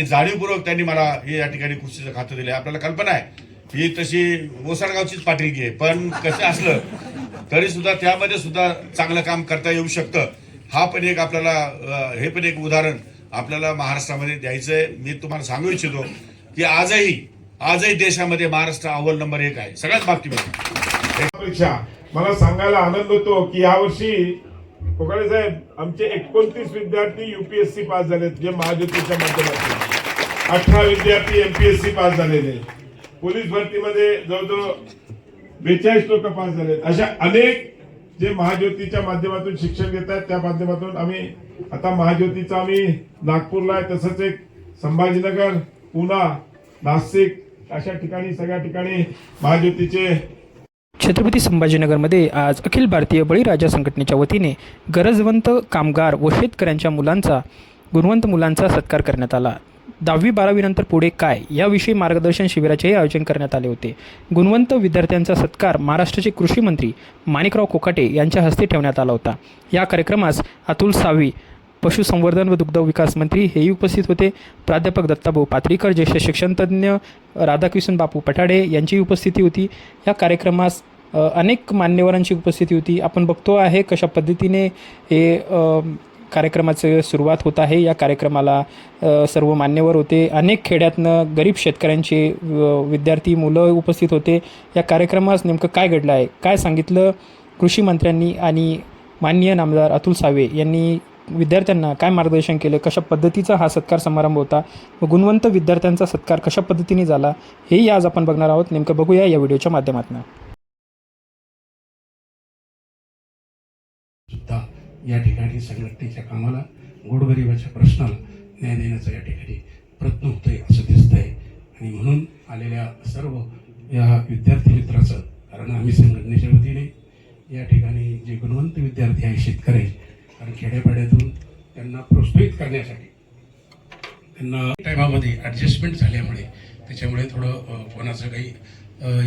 आणि जाणीवपूर्वक त्यांनी मला हे या ठिकाणी खुर्चीचं खातं दिलं आपल्याला कल्पना आहे. ही तशी ओसाडगावचीच पाटीलकी आहे पण कसं असलं तरी सुद्धा त्यामध्ये सुद्धा चांगलं काम करता येऊ शकतं. हा पण एक आपल्याला हे पण एक उदाहरण आपल्याला महाराष्ट्रामध्ये द्यायचं आहे मी तुम्हाला सांगू इच्छितो की आजही आजही देशामध्ये महाराष्ट्र अव्वल नंबर एक आहे. सगळ्याच बाबतीमध्ये. परीक्षा मला सांगायला आनंद होतो की यावर्षी कोकाळे साहेब आमचे एकोणतीस विद्यार्थी युपीएससी पास झालेत जे महाज्योतीच्या माध्यमातून. अठरा विद्यार्थी एमपीएससी पास झालेले. पोलीस भरतीमध्ये जवळजवळ बेचाळीस लोक पास झालेत. अशा अनेक जे महाज्योतीच्या माध्यमातून शिक्षण घेत आहेत त्या माध्यमातून आम्ही आता महाज्योतीचा आम्ही नागपूरला आहे तसंच एक संभाजीनगर पुणा नाशिक अशा ठिकाणी सगळ्या ठिकाणी महाज्योतीचे छत्रपती संभाजीनगरमध्ये आज अखिल भारतीय बळीराजा संघटनेच्या वतीने गरजवंत कामगार व शेतकऱ्यांच्या मुलांचा गुणवंत मुलांचा सत्कार करण्यात आला. दहावी बारावीनंतर पुढे काय याविषयी मार्गदर्शन शिबिराचेही आयोजन करण्यात आले होते. गुणवंत विद्यार्थ्यांचा सत्कार महाराष्ट्राचे कृषी मंत्री माणिकराव कोकाटे यांच्या हस्ते ठेवण्यात आला होता. या कार्यक्रमास अतुल सावी पशुसंवर्धन व दुग्ध विकास मंत्री हेही उपस्थित होते. प्राध्यापक दत्ताभाऊ पात्रीकर ज्येष्ठ शिक्षणतज्ज्ञ राधाकृष्ण बापू पठाडे यांचीही उपस्थिती होती. या कार्यक्रमास अनेक मान्यवरांची उपस्थिती होती. आपण बघतो आहे कशा पद्धतीने हे कार्यक्रमाचं सुरुवात होत आहे. या कार्यक्रमाला सर्व मान्यवर होते. अनेक खेड्यातनं गरीब शेतकऱ्यांचे विद्यार्थी मुलं उपस्थित होते. या कार्यक्रमास नेमकं काय घडलं आहे? काय सांगितलं कृषी मंत्र्यांनी आणि माननीय नामदार अतुल सावे यांनी? विद्यार्थ्यांना काय मार्गदर्शन केलं? कशा पद्धतीचा हा सत्कार समारंभ होता? व गुणवंत विद्यार्थ्यांचा सत्कार कशा पद्धतीने झाला? हेही आज आपण बघणार आहोत. नेमकं बघूया या व्हिडिओच्या माध्यमातून. या ठिकाणी संघटनेच्या कामाला गोडगरिबाच्या प्रश्नाला न्याय देण्याचा या ठिकाणी प्रयत्न होतोय असं दिसतंय. आणि म्हणून आलेल्या सर्व या विद्यार्थी मित्राचं कारण आम्ही संघटनेच्या वतीने या ठिकाणी जे गुणवंत विद्यार्थी आहे शेतकरी कारण खेड्यापाड्यातून त्यांना प्रोत्साहित करण्यासाठी त्यांना टायमामध्ये ॲडजस्टमेंट झाल्यामुळे त्याच्यामुळे थोडं कोणाचं काही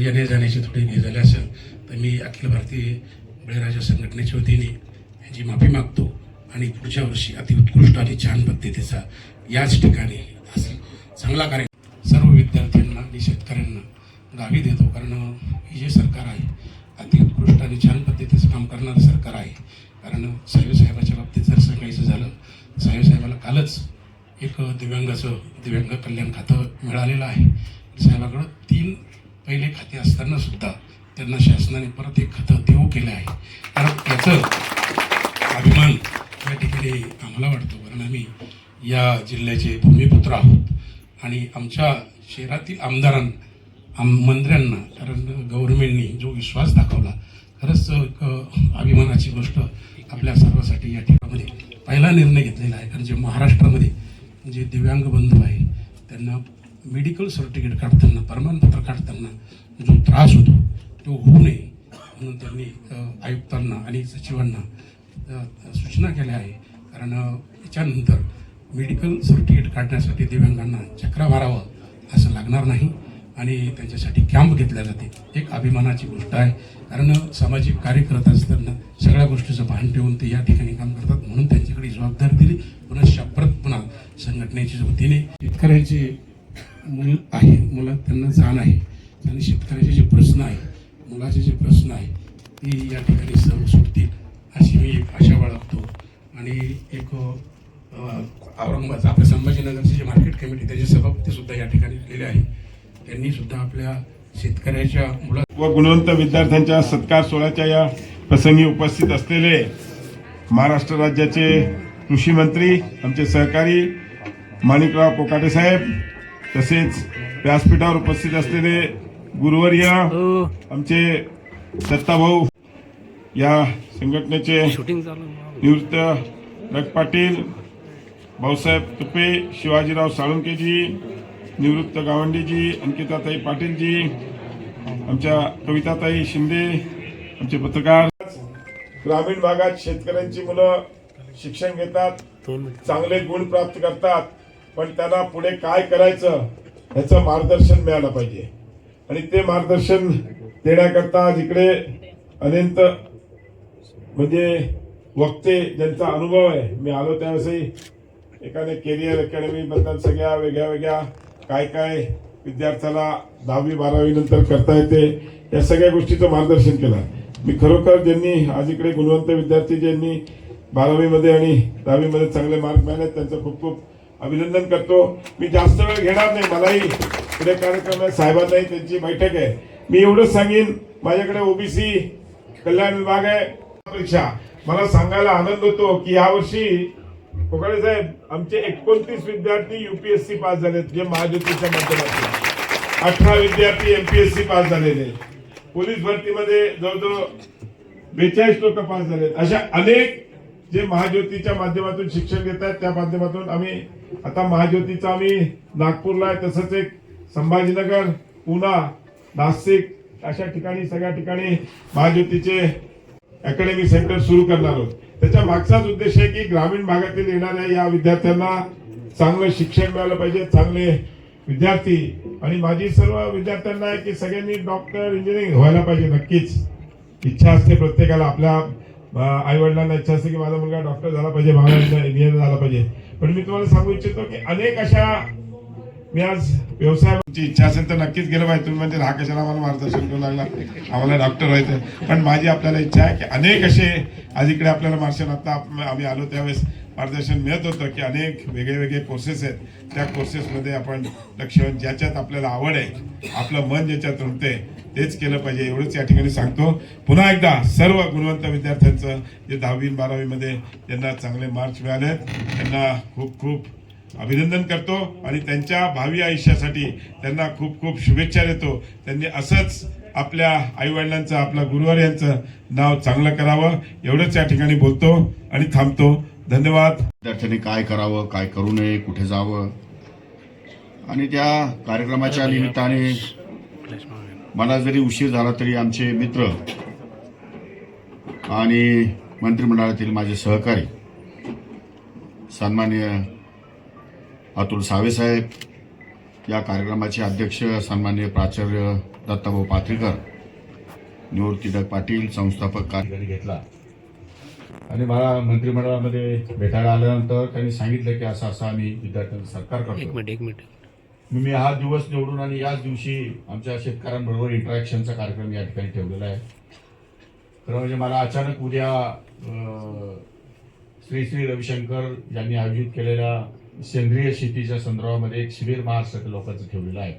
येणे जाण्याची थोडी हे झाली असेल तर मी अखिल भारतीय बळीराजा संघटनेच्या वतीने याची माफी मागतो. आणि पुढच्या वर्षी अतिउत्कृष्ट आणि छान पद्धतीचा याच ठिकाणी असं चांगला कार्य सर्व विद्यार्थ्यांना आणि शेतकऱ्यांना गावी देतो. कारण हे जे सरकार आहे अतिउत्कृष्ट आणि छान पद्धतीचं काम करणारं सरकार आहे. कारण साहेबसाहेबाच्या बाबतीत जर सांगायचं झालं साहेबसाहेबाला कालच एक दिव्यांगाचं दिव्यांग कल्याण खातं मिळालेलं आहे. साहेबाकडं तीन पहिले खाते असताना सुद्धा त्यांना शासनाने परत एक खातं देऊ केलं आहे. कारण त्याचं अभिमान या ठिकाणी आम्हाला वाटतो कारण आम्ही या जिल्ह्याचे भूमिपुत्र आहोत. आणि आमच्या शहरातील आमदारांना आम मंत्र्यांना कारण गव्हर्नमेंटनी जो विश्वास दाखवला खरंच एक अभिमानाची गोष्ट आपल्या सर्वांसाठी या ठिकाणी पहिला निर्णय घेतलेला आहे. कारण जे महाराष्ट्रामध्ये जे दिव्यांग बंधू आहे त्यांना मेडिकल सर्टिफिकेट काढताना प्रमाणपत्र काढताना जो त्रास होतो तो होऊ नये म्हणून त्यांनी आयुक्तांना आणि सचिवांना सूचना केल्या आहे. कारण याच्यानंतर मेडिकल सर्टिफिकेट काढण्यासाठी दिव्यांगांना चक्रा मारावं असं लागणार नाही आणि त्यांच्यासाठी कॅम्प घेतल्या जाते एक अभिमानाची गोष्ट आहे. कारण सामाजिक कार्य करत असताना सगळ्या गोष्टीचं भान ठेवून ते या ठिकाणी काम करतात. म्हणून त्यांच्याकडे जबाबदारी दिली. पुन्हा परत पुन्हा संघटनेच्या वतीने शेतकऱ्यांचे मूल आहे मुलं त्यांना जाण आहे. आणि शेतकऱ्याचे जे प्रश्न आहे मुलाचे जे प्रश्न आहे ते या ठिकाणी सर्व सुटतील. अशी मी एक आशा बाळगतो आणि एक औरंगाबाद आपल्या संभाजीनगरचे जे मार्केट कमिटी त्याचे सभापती सुद्धा या ठिकाणी आलेले आहे त्यांनी सुद्धा आपल्या शेतकऱ्याच्या मुला व गुणवंत विद्यार्थ्यांच्या सत्कार सोहळ्याच्या या प्रसंगी उपस्थित असलेले महाराष्ट्र राज्याचे कृषी मंत्री आमचे सहकारी माणिकराव कोकाटे साहेब तसेच व्यासपीठावर उपस्थित असलेले गुरुवर्य आमचे दत्ताभाऊ या संघटनेचे निवृत्त रग पाटील भाऊसाहेब तुपे शिवाजीराव साळुंकेजी निवृत्त गावंडीजी अंकिताताई पाटीलजी आमच्या कविताताई शिंदे आमचे पत्रकार. ग्रामीण भागात शेतकऱ्यांची मुलं शिक्षण घेतात चांगले गुण प्राप्त करतात पण त्यांना पुढे काय करायचं याचं मार्गदर्शन मिळालं पाहिजे. आणि ते मार्गदर्शन देण्याकरता जिकडे अनंत म्हणजे वक्ते ज्यांचा अनुभव आहे मी आलो त्यावेळेसही एखाद्या केरियर अकॅडमीबद्दल सगळ्या वेगळ्या वेगळ्या काय काय विद्यार्थ्याला दहावी बारावी नंतर करता येते या सगळ्या गोष्टीचं मार्गदर्शन केलं. मी खरोखर ज्यांनी आज इकडे गुणवंत विद्यार्थी ज्यांनी बारावीमध्ये आणि दहावीमध्ये चांगले मार्क मिळाले त्यांचं खूप खूप अभिनंदन करतो. मी जास्त वेळ घेणार नाही मलाही पुढे कार्यक्रम आहे साहेबांनाही त्यांची बैठक आहे. मी एवढंच सांगेन माझ्याकडे ओबीसी कल्याण विभाग आहे परीक्षा मला सांगायला आनंद होतो की यावर्षी कोकाळे साहेब आमचे एकोणतीस विद्यार्थी युपीएससी पास झालेत जे महाज्योतीच्या माध्यमातून. अठरा विद्यार्थी एमपीएससी पास झालेले. पोलीस भरतीमध्ये जवळजवळ बेचाळीस लोक पास झालेत. अशा अनेक जे महाज्योतीच्या माध्यमातून शिक्षण घेत आहेत त्या माध्यमातून आम्ही आता महाज्योतीचा आम्ही नागपूरला आहे तसंच एक संभाजीनगर पुणा नाशिक अशा ठिकाणी सगळ्या ठिकाणी महाज्योतीचे अकॅडमी सेंटर सुरू करणार आहोत. त्याच्या मागचाच उद्देश आहे की ग्रामीण भागातील येणाऱ्या या विद्यार्थ्यांना चांगलं शिक्षण मिळालं पाहिजे चांगले विद्यार्थी. आणि माझी सर्व विद्यार्थ्यांना आहे की सगळ्यांनी डॉक्टर इंजिनिअरिंग व्हायला पाहिजे नक्कीच. इच्छा असते प्रत्येकाला. आपल्या आईवडिलांना इच्छा असते की माझा मुलगा डॉक्टर झाला पाहिजे माझा इंजिनियर झाला पाहिजे. पण मी तुम्हाला सांगू इच्छितो की अनेक अशा मी आज व्यवसायाची इच्छा असेल तर नक्कीच गेलं पाहिजे. तुम्ही म्हणजे हा कशाला आम्हाला मार्गदर्शन करू लागला. आम्हाला डॉक्टर व्हायचं पण माझी आपल्याला इच्छा आहे की अनेक असे आज इकडे आपल्याला मार्शन आता आम्ही आलो त्यावेळेस मार्गदर्शन मिळत होतं की अनेक वेगळे वेगळे कोर्सेस आहेत. त्या कोर्सेसमध्ये आपण लक्ष ज्याच्यात आपल्याला आवड आहे आपलं मन ज्याच्यात रमते तेच केलं पाहिजे. एवढंच या ठिकाणी सांगतो. पुन्हा एकदा सर्व गुणवंत विद्यार्थ्यांचं जे दहावी बारावीमध्ये त्यांना चांगले मार्क्स मिळाले त्यांना खूप खूप अभिनंदन करतो आणि त्यांच्या भावी आयुष्यासाठी त्यांना खूप खूप शुभेच्छा देतो. त्यांनी असंच आपल्या आईवडिलांचं आपल्या गुरुवार यांचं नाव चांगलं करावं एवढंच या ठिकाणी बोलतो आणि थांबतो. धन्यवाद. विद्यार्थ्यांनी काय करावं काय करू नये कुठे जावं? आणि त्या कार्यक्रमाच्या निमित्ताने मला जरी उशीर झाला तरी आमचे मित्र आणि मंत्रिमंडळातील माझे सहकारी सन्मान्य अतुल सावेसाहेब या कार्यक्रमाचे अध्यक्ष सन्मान्य प्राचार्य दत्ताभाऊ पाथरीकर निवृत्तीदक पाटील संस्थापक कार्यकारी घेतला. आणि मला मंत्रिमंडळामध्ये भेटायला आल्यानंतर त्यांनी सांगितलं की असं असं आम्ही विद्यार्थ्यांचं सरकार करतो मिनिट एक मिनिट. मी हा दिवस निवडून आणि याच दिवशी आमच्या शेतकऱ्यांबरोबर इंटरॅक्शनचा कार्यक्रम या ठिकाणी ठेवलेला आहे. खरं म्हणजे मला अचानक उद्या श्री श्री रविशंकर यांनी आयोजित केलेल्या सेंद्रिय शेतीच्या संदर्भामध्ये एक शिबिर महाराष्ट्रातील लोकांचं ठेवलेलं आहे.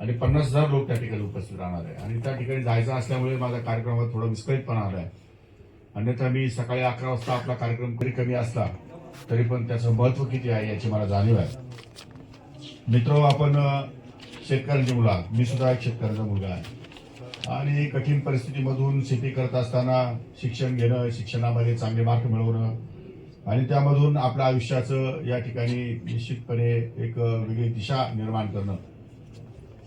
आणि पन्नास हजार लोक त्या ठिकाणी उपस्थित राहणार आहे. आणि त्या ठिकाणी जायचं असल्यामुळे माझा कार्यक्रमात थोडा विस्कळीतपणा आला आहे. अन्यथा मी सकाळी अकरा वाजता आपला कार्यक्रम कधी कमी असला तरी पण त्याचं महत्त्व किती आहे याची मला जाणीव आहे. मित्र आपण शेतकऱ्यांची मुला मी सुद्धा एक शेतकऱ्याचा मुलगा आहे. आणि कठीण परिस्थितीमधून शेती करत असताना शिक्षण घेणं शिक्षणामध्ये चांगले मार्क मिळवणं आणि त्यामधून आपल्या आयुष्याचं या ठिकाणी निश्चितपणे एक वेगळी दिशा निर्माण करणं.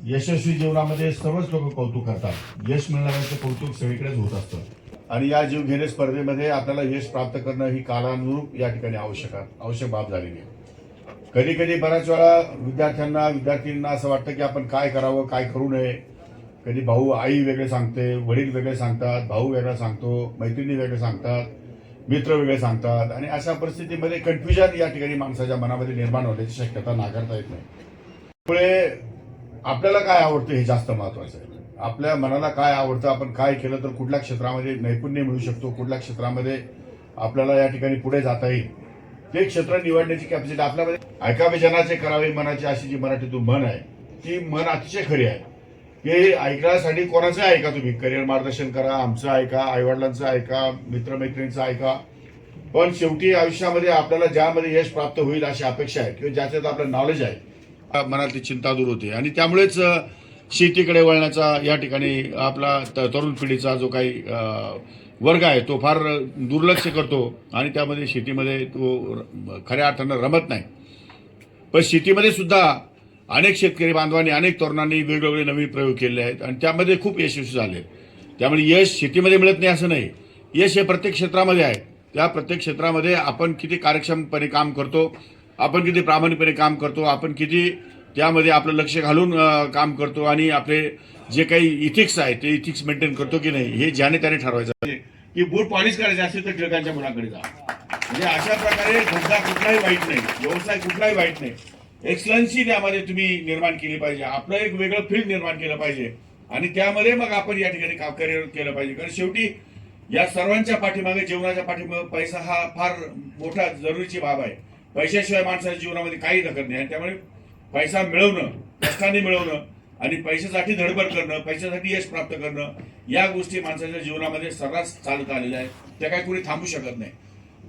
यशस्वी जीवनामध्ये सर्वच लोक कौतुक करतात. यश मिळणाऱ्यांचं कौतुक सगळीकडेच होत असतं. आणि या जीवघेणे स्पर्धेमध्ये आपल्याला यश प्राप्त करणं ही कालानुरूप या ठिकाणी आवश्यक आवश्यक बाब झालेली आहे. कधी कधी बऱ्याच वेळा विद्यार्थ्यांना विद्यार्थ्यांना असं वाटतं की आपण काय करावं काय करू नये. कधी भाऊ आई वेगळे सांगते वडील वेगळे सांगतात भाऊ वेगळा सांगतो मैत्रिणी वेगळे सांगतात. मित्र वेगळे सांगतात आणि अशा परिस्थितीमध्ये कन्फ्युजन या ठिकाणी माणसाच्या मनामध्ये निर्माण होण्याची शक्यता नाकारता येत नाही. त्यामुळे आपल्याला काय आवडतं हे जास्त महत्वाचं आहे. आपल्या मनाला काय आवडतं आपण काय केलं तर कुठल्या क्षेत्रामध्ये नैपुण्य मिळू शकतो कुठल्या क्षेत्रामध्ये आपल्याला या ठिकाणी पुढे जाता येईल ते क्षेत्र निवडण्याची कॅपॅसिटी आपल्यामध्ये ऐकावे जनाचे करावे मनाची अशी जी मराठीतून म्हण आहे ती मन अतिशय खरी आहे. हे ऐकण्यासाठी कोणाचं ऐका तुम्ही? करिअर मार्गदर्शन करा आमचं ऐका आईवडिलांचं ऐका मित्रमैत्रिणींचं ऐका. पण शेवटी आयुष्यामध्ये आपल्याला ज्यामध्ये यश प्राप्त होईल अशी अपेक्षा आहे किंवा ज्याच्यात आपलं नॉलेज आहे मनातली चिंता दूर होते. आणि त्यामुळेच शेतीकडे वळण्याचा या ठिकाणी आपला तरुण पिढीचा जो काही वर्ग आहे तो फार दुर्लक्ष करतो आणि त्यामध्ये शेतीमध्ये तो खऱ्या अर्थानं रमत नाही. पण शेतीमध्ये सुद्धा अनेक शेतकरी बांधवांनी अनेक तरुणांनी वेगवेगळे नवीन प्रयोग केले आहेत आणि त्यामध्ये खूप यशस्वी झाले त्यामुळे यश शेतीमध्ये मिळत नाही असं नाही. यश हे प्रत्येक क्षेत्रामध्ये आहे. त्या प्रत्येक क्षेत्रामध्ये आपण किती कार्यक्षमपणे काम करतो आपण किती प्रामाणिकपणे काम करतो आपण किती त्यामध्ये आपलं लक्ष घालून काम करतो आणि आपले जे काही इथिक्स आहे ते इथिक्स मेंटेन करतो की नाही हे ज्याने त्याने ठरवायचं. की बूट पॉलिश करायचे असेल तर टिळकांच्या मुलाकडे जा. म्हणजे अशा प्रकारे धंदा कुठलाही वाईट नाही व्यवसाय कुठलाही वाईट नाही. एक्सलन्सी त्यामध्ये तुम्ही निर्माण केली पाहिजे. आपलं एक वेगळं फील्ड निर्माण केलं पाहिजे. आणि त्यामध्ये मग आपण या ठिकाणी करिअर केलं पाहिजे. कारण शेवटी या सर्वांच्या पाठीमागे जीवनाच्या पाठीमागे पैसा हा फार मोठा जरुरीची बाब आहे. पैशाशिवाय माणसाच्या जीवनामध्ये काही दखल नाही. आणि त्यामुळे पैसा मिळवणं कष्टाने मिळवणं आणि पैशासाठी धडपड करणं पैशासाठी यश प्राप्त करणं या गोष्टी माणसाच्या जीवनामध्ये सर्रास चालत आलेल्या आहेत. त्या काही कोणी थांबू शकत नाही.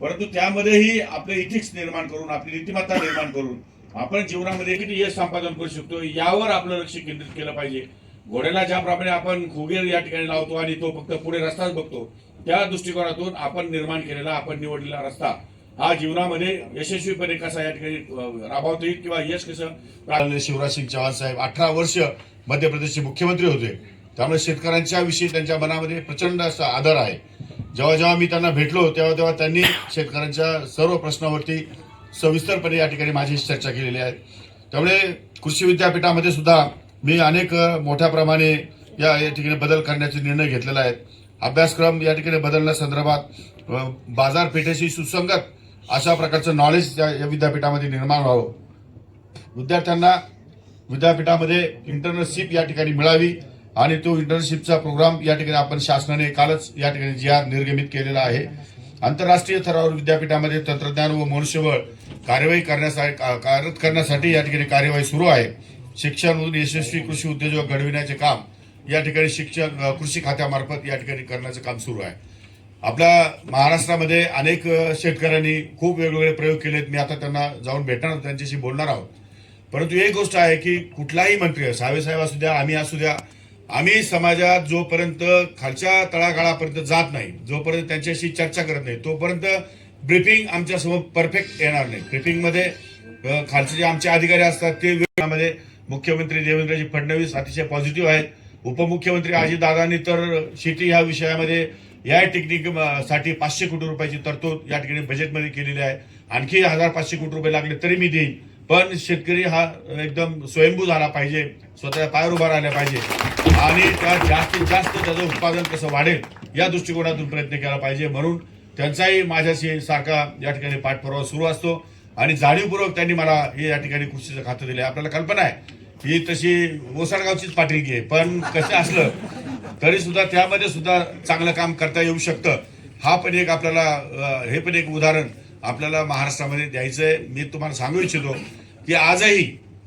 परंतु त्यामध्येही आपले इथिक्स निर्माण करून आपली नीतिमत्ता निर्माण करून आपण जीवनामध्ये किती यश संपादन करू शकतो यावर आपलं लक्ष केंद्रित केलं पाहिजे. घोड्याला ज्याप्रमाणे आपण खुगेर या ठिकाणी लावतो आणि तो फक्त पुढे रस्ताच बघतो त्या दृष्टिकोनातून आपण निर्माण केलेला आपण निवडलेला रस्ता हा जीवनामध्ये यशस्वीपणे कसा या ठिकाणी राबवतो राबवता येईल किंवा यश कसं शिवराज सिंग चव्हाण साहेब अठरा वर्ष मध्य प्रदेशचे मुख्यमंत्री होते. त्यामुळे शेतकऱ्यांच्या विषयी त्यांच्या मनामध्ये प्रचंड असा आदर आहे. जेव्हा जेव्हा मी त्यांना भेटलो तेव्हा तेव्हा त्यांनी शेतकऱ्यांच्या सर्व प्रश्नावरती सविस्तरपणे या ठिकाणी माझी चर्चा केलेली आहे. त्यामुळे कृषी विद्यापीठामध्ये सुद्धा मी अनेक मोठ्या प्रमाणे या या ठिकाणी बदल करण्याचे निर्णय घेतलेला आहे. अभ्यासक्रम या ठिकाणी बदलण्यासंदर्भात बाजारपेठेशी सुसंगत अशा प्रकारचं नॉलेज या या विद्यापीठामध्ये निर्माण व्हावं. विद्यार्थ्यांना विद्यापीठामध्ये इंटर्नशिप या ठिकाणी मिळावी आणि तो इंटर्नशिपचा प्रोग्राम या ठिकाणी आपण शासनाने कालच या ठिकाणी जी निर्गमित केलेला आहे. आंतरराष्ट्रीय स्तरावर विद्यापीठामध्ये तंत्रज्ञान व मनुष्यबळ कार्यवाही करण्यासाठी का- कार्यरत करण्यासाठी या ठिकाणी कार्यवाही सुरू आहे. शिक्षण यशस्वी कृषी उद्योजक घडविण्याचे काम या ठिकाणी शिक्षण कृषी खात्यामार्फत या ठिकाणी करण्याचं काम सुरू आहे. आपल्या महाराष्ट्रामध्ये अनेक शेतकऱ्यांनी खूप वेगवेगळे प्रयोग केलेत. मी आता त्यांना जाऊन भेटणार आहोत, त्यांच्याशी बोलणार आहोत. परंतु एक गोष्ट आहे की कुठलाही मंत्री साहेब साहेब असू द्या आम्ही असू द्या आम्ही समाजात जोपर्यंत खालच्या तळागाळापर्यंत जात नाही जोपर्यंत त्यांच्याशी चर्चा करत नाही तोपर्यंत ब्रिफिंग आमच्यासमोर परफेक्ट येणार नाही. ब्रीफिंगमध्ये खालचे जे आमचे अधिकारी असतात ते वेळामध्ये मुख्यमंत्री देवेंद्रजी फडणवीस अतिशय पॉझिटिव्ह आहेत. उपमुख्यमंत्री अजितदादांनी तर शेती ह्या विषयामध्ये या टेक्निकसाठी पाचशे कोटी रुपयाची तरतूद या ठिकाणी बजेटमध्ये केलेली आहे. आणखी हजार पाचशे कोटी रुपये लागले तरी मी देईन. पण शेतकरी हा एकदम स्वयंभू झाला पाहिजे. स्वतःच्या पायावर उभा राहिला पाहिजे. आणि त्या जास्तीत जास्त त्याचं उत्पादन कसं वाढेल या दृष्टिकोनातून प्रयत्न केला पाहिजे. म्हणून त्यांचाही माझ्याशी सारखा या ठिकाणी पाठपुरावा सुरू असतो. आणि जाणीवपूर्वक त्यांनी मला हे या ठिकाणी कृषीचं खातं दिलं आपल्याला कल्पना आहे ही तशी ओसाडगावचीच पाटीलकी आहे. पण कसं असलं तरी सुद्धा त्यामध्ये सुद्धा चांगलं काम करता येऊ शकतं. हा पण एक आपल्याला हे पण एक उदाहरण आपल्याला महाराष्ट्रामध्ये द्यायचं आहे मी तुम्हाला सांगू इच्छितो की आजही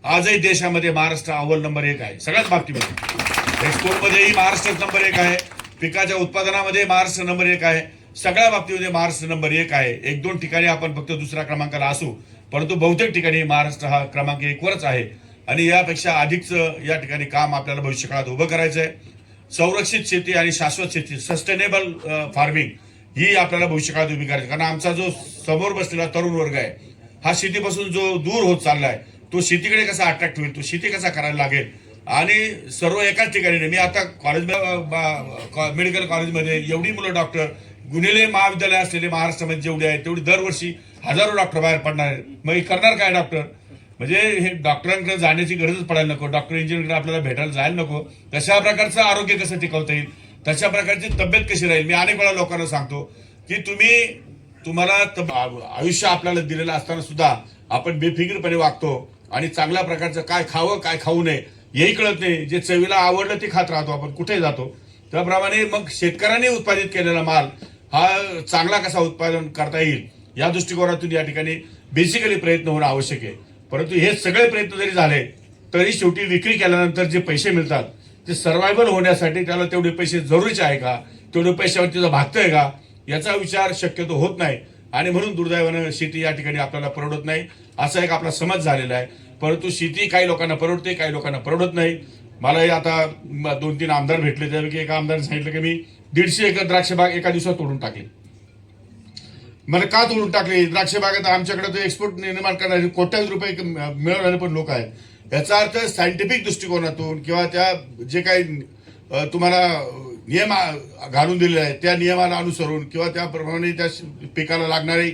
आजही देशामध्ये महाराष्ट्र अव्वल नंबर एक आहे. सगळ्याच बाबतीमध्ये. एक्सपोर्टमध्येही महाराष्ट्र नंबर एक आहे. पिकाच्या उत्पादनामध्ये महाराष्ट्र नंबर एक आहे. सगळ्या बाबतीमध्ये महाराष्ट्र नंबर एक आहे. एक दोन ठिकाणी आपण फक्त दुसऱ्या क्रमांकाला असू परंतु बहुतेक ठिकाणी महाराष्ट्र हा क्रमांक एकवरच आहे. आणि यापेक्षा अधिकचं या ठिकाणी काम आपल्याला भविष्यकाळात उभं करायचं आहे संरक्षित शेती आणि शाश्वत शेती सस्टेनेबल फार्मिंग ही आपल्याला भविष्यकाळात उभी करायची. कारण आमचा जो समोर बसलेला तरुण वर्ग आहे हा शेतीपासून जो दूर होत चाललाय तो शेतीकडे कसा अट्रॅक्ट होईल? तो शेती कसा करायला लागेल? आणि सर्व एकाच ठिकाणी मी आता कॉलेज मेडिकल कॉलेजमध्ये एवढी मुलं डॉक्टर गुन्हेले महाविद्यालय असलेले महाराष्ट्रामध्ये जेवढे आहेत तेवढी दरवर्षी हजारो डॉक्टर बाहेर पडणार आहेत. मग हे करणार काय डॉक्टर म्हणजे हे डॉक्टरांकडे जाण्याची गरजच पडायला नको. डॉक्टर इंजिनियरकडे आपल्याला भेटायला जायला नको. तशा प्रकारचं आरोग्य कसं टिकवता येईल? तशा प्रकारची तब्येत कशी राहील? मी अनेक वेळा लोकांना सांगतो की तुम्ही तुम्हाला आयुष्य आपल्याला दिलेलं असताना सुद्धा आपण बेफिकीरपणे वागतो आणि चांगल्या प्रकारचं काय खावं काय खाऊ नये हेही कळत नाही. जे चवीला आवडलं ते खात राहतो आपण कुठे जातो. त्याप्रमाणे मग शेतकऱ्यांनी उत्पादित केलेला माल हा चांगला कसा उत्पादन करता येईल या दृष्टिकोनातून या ठिकाणी बेसिकली प्रयत्न होणं आवश्यक आहे. परंतु हे सगळे प्रयत्न जरी झाले तरी शेवटी विक्री केल्यानंतर जे पैसे मिळतात ते सर्वायवल होण्यासाठी त्याला तेवढे पैसे जरुरीचे आहे का? तेवढे पैशावर तिथं भागतंय का? याचा विचार शक्यतो होत नाही. आणि म्हणून दुर्दैवानं शेती या ठिकाणी आपल्याला परवडत नाही. असा एक आपला समज झालेला आहे. परंतु शेती काही लोकांना परवडते काही लोकांना परवडत नाही. मलाही आता दोन तीन आमदार भेटले त्यापैकी एका आमदाराने सांगितलं की मी दीडशे एकर द्राक्ष बाग एका दिवसात तोडून टाकली. मला का तोडून टाकले? द्राक्ष बागेत आमच्याकडे तर एक्सपोर्ट निर्माण करणारे कोट्यावधी रुपये मिळवणारे पण लोक आहेत. याचा अर्थ सायंटिफिक दृष्टिकोनातून किंवा त्या जे काही तुम्हाला नियम घालून दिलेले आहेत. त्या नियमाला अनुसरून किंवा त्याप्रमाणे त्या पिकाला लागणारे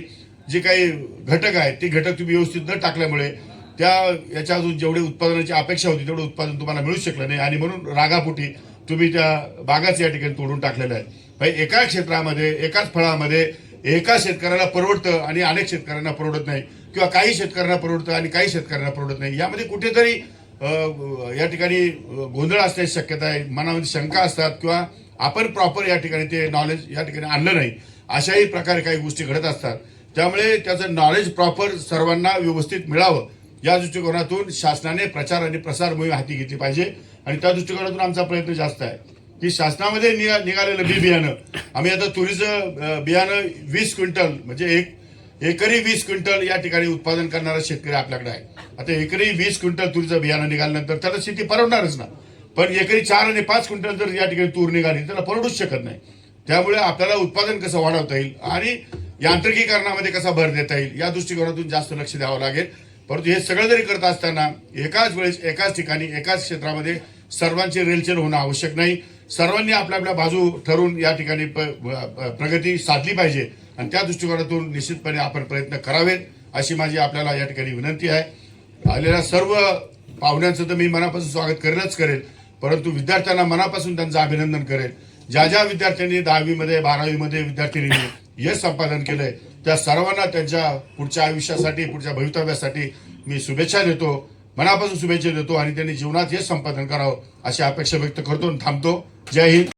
जे काही घटक आहेत ते घटक तुम्ही व्यवस्थित न टाकल्यामुळे त्या याच्या अजून जेवढे उत्पादनाची अपेक्षा होती तेवढं उत्पादन तुम्हाला मिळू शकलं नाही. आणि म्हणून रागापोटी तुम्ही त्या बागाच या ठिकाणी तोडून टाकलेल्या आहेत म्हणजे एका क्षेत्रामध्ये एकाच फळामध्ये एका शेतकऱ्याला परवडतं आणि अनेक शेतकऱ्यांना परवडत नाही किंवा काही शेतकऱ्यांना परवडतं आणि काही शेतकऱ्यांना परवडत नाही. यामध्ये कुठेतरी या ठिकाणी गोंधळ असण्याची शक्यता आहे मनामध्ये शंका असतात किंवा आपण प्रॉपर या ठिकाणी ते नॉलेज या ठिकाणी आणलं नाही अशाही प्रकारे काही गोष्टी घडत असतात. त्यामुळे त्याचं नॉलेज प्रॉपर सर्वांना व्यवस्थित मिळावं या दृष्टिकोनातून शासनाने प्रचार आणि प्रसार मोहीम हाती घेतली पाहिजे आणि त्या दृष्टिकोनातून आमचा प्रयत्न जास्त आहे. की शासनामध्ये निघा निघालेलं बी बियाणं आम्ही आता तुरीचं बियाणं वीस क्विंटल म्हणजे एक एकरी वीस क्विंटल या ठिकाणी उत्पादन करणारा शेतकरी आपल्याकडे आहे. आता एकरी वीस क्विंटल तुरीचं बियाणं निघाल्यानंतर त्याला शेती परवडणारच ना. पण एकरी चार आणि पाच क्विंटल जर या ठिकाणी तूर निघाली त्याला परवडूच शकत नाही. त्यामुळे आपल्याला उत्पादन कसं वाढवता येईल आणि यांत्रिकीकरणामध्ये कसा भर देता येईल या दृष्टिकोनातून जास्त लक्ष द्यावं लागेल. परंतु हे सगळं जरी करत असताना एकाच वेळेस एकाच ठिकाणी एकाच क्षेत्रामध्ये सर्वांची रेलचेल होणं आवश्यक नाही. सर्वांनी आपल्या आपल्या बाजू ठरवून या ठिकाणी प्रगती साधली पाहिजे. आणि त्या दृष्टिकोनातून निश्चितपणे आपण प्रयत्न करावेत अशी माझी आपल्याला या ठिकाणी विनंती आहे. आलेल्या सर्व पाहुण्यांचं तर मी मनापासून स्वागत करेलच करेल परंतु विद्यार्थ्यांना मनापासून त्यांचं अभिनंदन करेल. ज्या ज्या विद्यार्थ्यांनी दहावीमध्ये बारावीमध्ये विद्यार्थिनींनी यश संपादन केलंय त्या सर्वांना त्यांच्या पुढच्या आयुष्यासाठी पुढच्या भवितव्यासाठी मी शुभेच्छा देतो मनापासून शुभेच्छा देतो आणि त्यांनी जीवनात यश संपादन करावं अशी अपेक्षा व्यक्त करतो आणि थांबतो. जय हिंद.